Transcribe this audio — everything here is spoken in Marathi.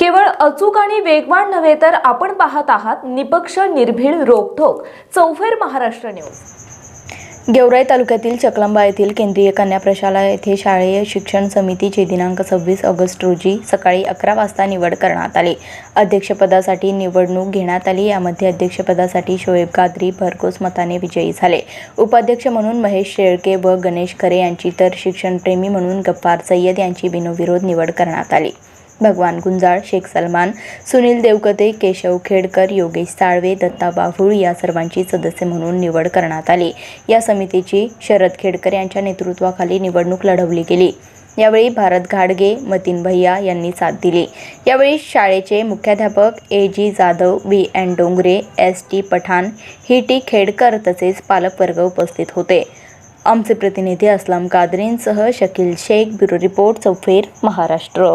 केवळ अचूक आणि वेगवान नव्हे तर आपण पाहत आहात निपक्ष निर्भीड रोखोक चौफेर महाराष्ट्र न्यूज. गेवराई तालुक्यातील चकलंबा येथील केंद्रीय कन्या प्रशाला येथे शालेय शिक्षण समितीचे दिनांक सव्वीस ऑगस्ट रोजी सकाळी अकरा वाजता निवड करण्यात आली. अध्यक्षपदासाठी निवडणूक घेण्यात आली. यामध्ये अध्यक्षपदासाठी शोएब कादरी भरघोस मताने विजयी झाले. उपाध्यक्ष म्हणून महेश शेळके व गणेश खरे यांची तर शिक्षणप्रेमी म्हणून गप्पार सय्यद यांची बिनविरोध निवड करण्यात आली. भगवान गुंजाळ शेख सलमान सुनील देवकते केशव खेडकर योगेश साळवे दत्ता बाभूळ या सर्वांची सदस्य म्हणून निवड करण्यात आली. या समितीची शरद खेडकर यांच्या नेतृत्वाखाली निवडणूक लढवली गेली. यावेळी भारत घाडगे मतीन भैया यांनी साथ दिली. यावेळी शाळेचे मुख्याध्यापक A G Jadhav B N Dongre S T Pathan he T Khedkar तसेच पालकवर्ग उपस्थित होते. आमचे प्रतिनिधी असलाम कादरींसह शकील शेख ब्युरो रिपोर्ट चौफेर महाराष्ट्र.